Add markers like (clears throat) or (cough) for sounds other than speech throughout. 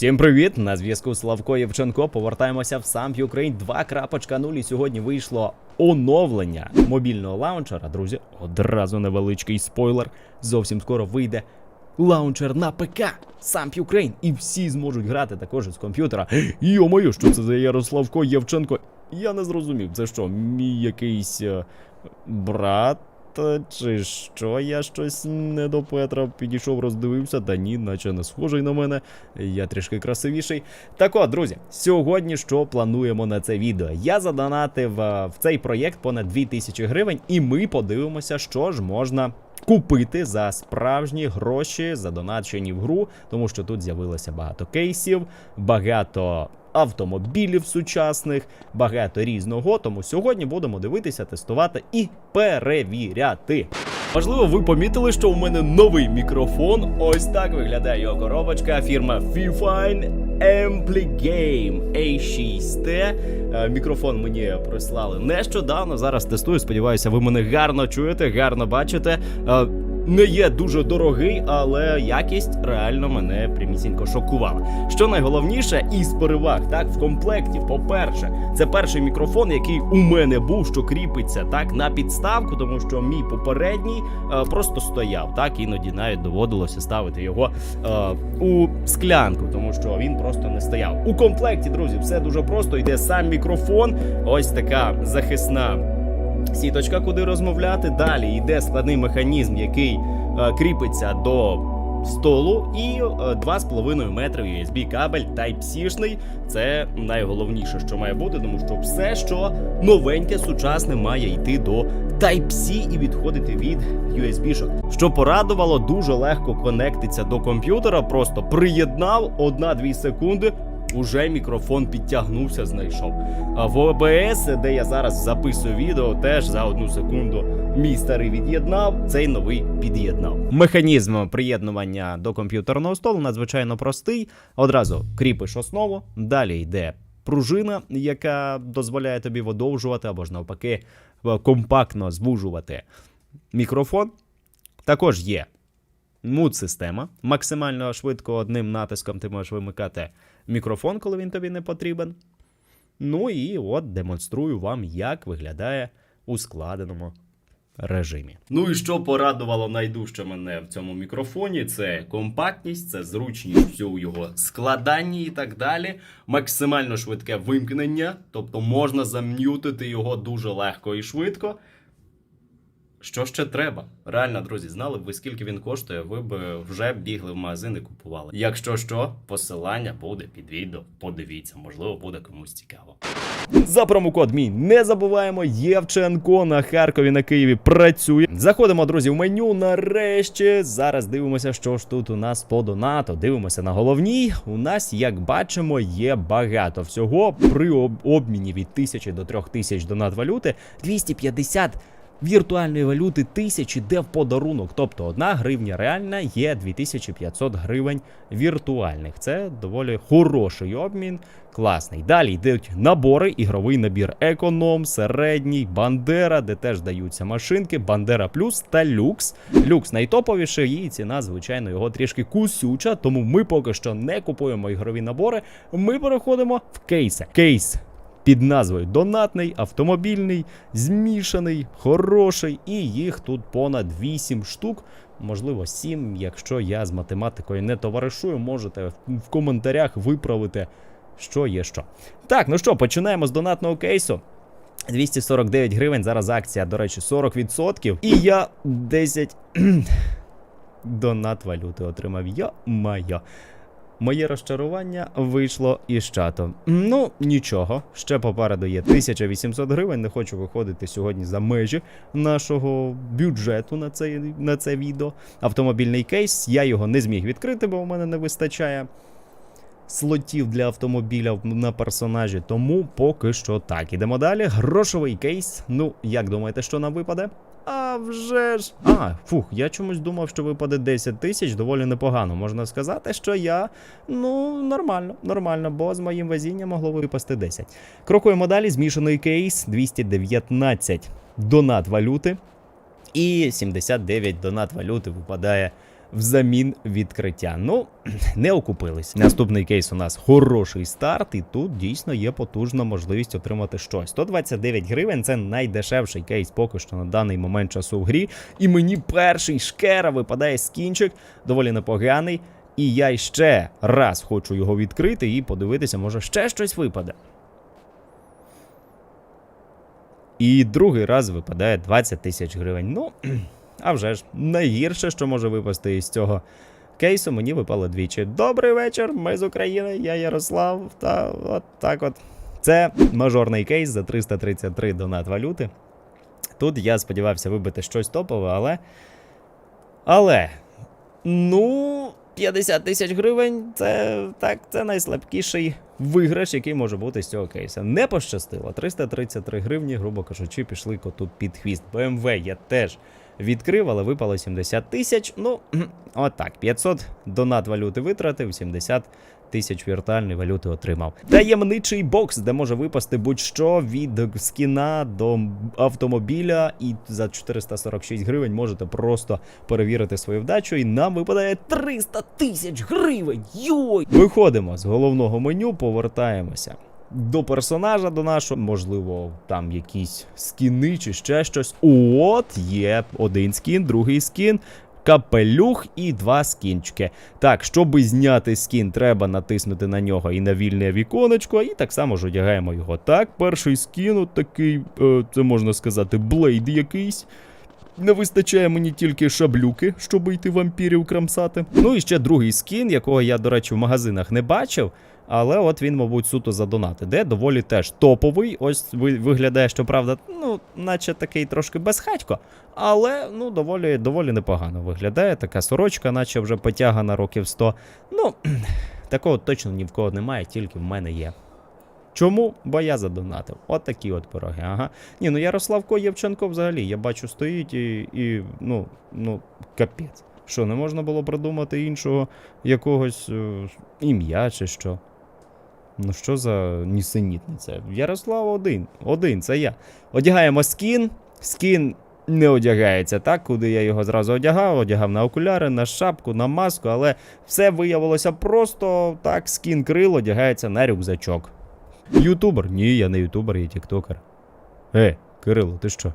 Всім привіт! На зв'язку Славко Євченко. Повертаємося в сам Ukraine 2.0 і сьогодні вийшло оновлення мобільного лаунчера. Друзі, одразу невеличкий спойлер. Зовсім скоро вийде лаунчер на ПК сам Ukraine. І всі зможуть грати також із комп'ютера. Йо-моє, що це за Ярославко Євченко? Я не зрозумів. Це що, мій якийсь е, брат? Та чи що я щось не до Петра підійшов, роздивився, та ні, наче не схожий на мене. Я трішки красивіший. Так от, друзі, сьогодні що плануємо на це відео? Я задонатив е, в цей проєкт понад 2000 гривень, і ми подивимося, що ж можна. Купити за справжні гроші, задоначені в гру, тому що тут з'явилося багато кейсів, багато автомобілів сучасних, багато різного. Тому сьогодні будемо дивитися, тестувати і перевіряти. Можливо, ви помітили, що у мене новий мікрофон. Ось так виглядає його коробочка. Фірма Fifine Ampligame A6T. Е, Мікрофон мені прислали нещодавно. Зараз тестую. Сподіваюся, ви мене гарно чуєте, гарно бачите. Не є дуже дорогий, але якість реально мене прямісінько шокувала. Що найголовніше, із переваг, так в комплекті, по-перше, це перший мікрофон, який у мене був, що кріпиться так на підставку, тому що мій попередній е, просто стояв. Так іноді навіть доводилося ставити його е, у склянку, тому що він просто не стояв. У комплекті, друзі, все дуже просто. Йде сам мікрофон, ось така захисна сіточка, куди розмовляти. Далі йде складний механізм, який е, кріпиться до столу, і е, 2,5 метри USB кабель Type-C-шний. Це найголовніше, що має бути, тому що все, що новеньке, сучасне, має йти до Type-C і відходити від USB-шок. Що порадувало, дуже легко конектиться до комп'ютера. Просто приєднав 1-2 секунди. Уже мікрофон підтягнувся, знайшов. А в ОБС, де я зараз записую відео, теж за одну секунду мій старий від'єднав, цей новий під'єднав. Механізм приєднування до комп'ютерного столу надзвичайно простий. Одразу кріпиш основу, далі йде пружина, яка дозволяє тобі видовжувати або ж навпаки е, компактно звужувати мікрофон. Також є мут-система. Максимально швидко одним натиском ти можеш вимикати мікрофон, коли він тобі не потрібен. Ну і от демонструю вам, як виглядає у складеному режимі. Ну і що порадувало найдужче мене в цьому мікрофоні, це компактність, це зручність у його складанні і так далі. Максимально швидке вимкнення, тобто можна зам'ютити його дуже легко і швидко. Що ще треба? Реально, друзі, знали б ви скільки він коштує, ви б вже бігли в магазин і купували. Якщо що, посилання буде під відео. Подивіться, можливо, буде комусь цікаво. За промокод мій не забуваємо. Євченко на Харкові на Києві працює. Заходимо, друзі, в меню. Нарешті зараз дивимося, що ж тут у нас по донату. Дивимося на головній. У нас, як бачимо, є багато всього. При об- обміні від 1000 до 3000 донат валюти 250 віртуальної валюти тисячі, де в подарунок. Тобто одна гривня реальна є 2500 гривень віртуальних. Це доволі хороший обмін. Класний. Далі йдуть набори, ігровий набір економ, середній, бандера, де теж даються машинки, бандера плюс та люкс. Люкс найтоповіший, і ціна, звичайно, його трішки кусюча, тому ми поки що не купуємо ігрові набори. Ми переходимо в кейси. Кейс під назвою Донатний, автомобільний, змішаний, хороший, і їх тут понад 8 штук, можливо, 7. Якщо я з математикою не товаришую, можете в- коментарях виправити, що є що. Так, ну що, починаємо з донатного кейсу. 249 гривень. Зараз акція, до речі, 40%. І я 10 донат валюти отримав. Я моя. Моє розчарування вийшло із чату. Ну, нічого, ще попереду є 1800 гривень. Не хочу виходити сьогодні за межі нашого бюджету на це, на це відео. Автомобільний кейс. Я його не зміг відкрити, бо у мене не вистачає слотів для автомобіля на персонажі. Тому поки що так. Ідемо далі. Грошовий кейс. Ну, як думаєте, що нам випаде? А вже ж. А, фух, я чомусь думав, що випаде 10 тисяч, доволі непогано. Можна сказати, що я ну нормально, нормально, бо з моїм везінням могло випасти 10. Крокуємо далі. Змішаний кейс 219 донат валюти. І 79 донат валюти випадає взамін відкриття. Ну, (clears throat) не окупились. Наступний кейс у нас хороший старт, і тут дійсно є потужна можливість отримати щось. 129 гривень це найдешевший кейс поки що на даний момент часу в грі. І мені перший шкера випадає скінчик, доволі непоганий. І я ще раз хочу його відкрити і подивитися, може ще щось випаде. І другий раз випадає 20 тисяч гривень. Ну, (clears throat) а вже ж, найгірше, що може випасти із цього кейсу, мені випало двічі. Добрий вечір, ми з України, я Ярослав. Та от так от. Це мажорний кейс за 333 донат валюти. Тут я сподівався вибити щось топове, але. Але. Ну, 50 тисяч гривень це так, це найслабкіший виграш, який може бути з цього кейса. Не пощастило. 333 гривні, грубо кажучи, пішли коту під хвіст. BMW я теж відкрив, але випало 70 тисяч. Ну, отак. 500 донат валюти витратив, 70 тисяч віртуальної валюти отримав. Таємничий бокс, де може випасти будь-що від скіна до автомобіля, і за 446 гривень можете просто перевірити свою вдачу. І нам випадає 300 тисяч гривень. Йой! Виходимо з головного меню, повертаємося. До персонажа до нашого, можливо, там якісь скіни чи ще щось. От є один скін, другий скін, капелюх і два скінчики. Так, щоб зняти скін, треба натиснути на нього і на вільне віконечко, і так само ж одягаємо його. Так, перший скін, от такий, е, це можна сказати, блейд якийсь. Не вистачає мені тільки шаблюки, щоб йти вампірів крамсати. Ну і ще другий скін, якого я, до речі, в магазинах не бачив. Але от він, мабуть, суто за донати, де доволі теж топовий. Ось ви- виглядає, що правда, ну, наче такий трошки безхатько, але ну, доволі, доволі непогано виглядає. Така сорочка, наче вже потягана років 100. Ну, (clears throat) такого точно ні в кого немає, тільки в мене є. Чому? Бо я задонатив. От такі от пироги. Ага. Ні, ну Ярославко Євченко взагалі, я бачу, стоїть і, і ну, ну, капець. Що, не можна було придумати іншого якогось е, ім'я чи що? Ну що за нісенітниця? Ярослав один. Один, це я. Одягаємо скін. Скін не одягається так, куди я його зразу одягав. Одягав на окуляри, на шапку, на маску, але все виявилося просто так, скін крил одягається на рюкзачок. Ютубер? Ні, я не ютубер, я тіктокер. Е, Кирило, ти що?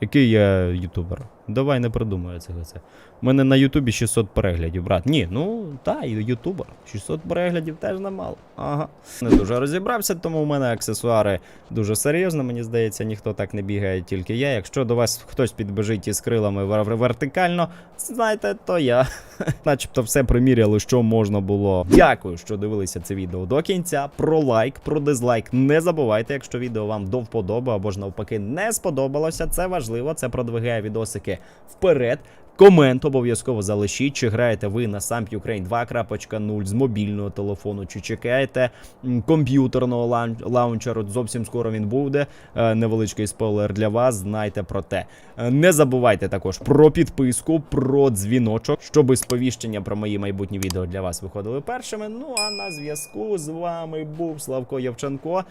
Який я ютубер? Давай не придумаю цього це. У мене на Ютубі 600 переглядів, брат. Ні, ну та, ютубер. 600 переглядів теж немало. Ага. Не дуже розібрався, тому в мене аксесуари дуже серйозно. Мені здається, ніхто так не бігає, тільки я. Якщо до вас хтось підбежить із крилами вер- вертикально, знаєте, то я. (laughs) Начебто все приміряли, що можна було. Дякую, що дивилися це відео до кінця. Про лайк, про дизлайк не забувайте, якщо відео вам до вподоби або ж навпаки не сподобалося. Це важливо, це продвигає відосики вперед. Комент обов'язково залишіть, чи граєте ви на Samp Ukraine 2.0 з мобільного телефону, чи чекаєте комп'ютерного лаунчеру. Зовсім скоро він буде. Е, Невеличкий спойлер для вас. Знайте про те. Е, Не забувайте також про підписку, про дзвіночок, щоб сповіщення про мої майбутні відео для вас виходили першими. Ну а на зв'язку з вами був Славко Євченко.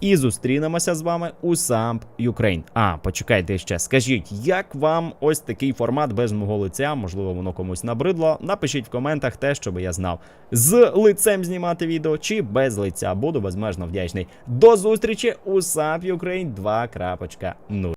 І зустрінемося з вами у Самп Ukraine. А, почекайте ще. Скажіть, як вам ось такий формат без мого лиця? Можливо, воно комусь набридло. Напишіть в коментах те, щоб я знав. З лицем знімати відео чи без лиця. Буду безмежно вдячний. До зустрічі у Самп Ukraine 2.0.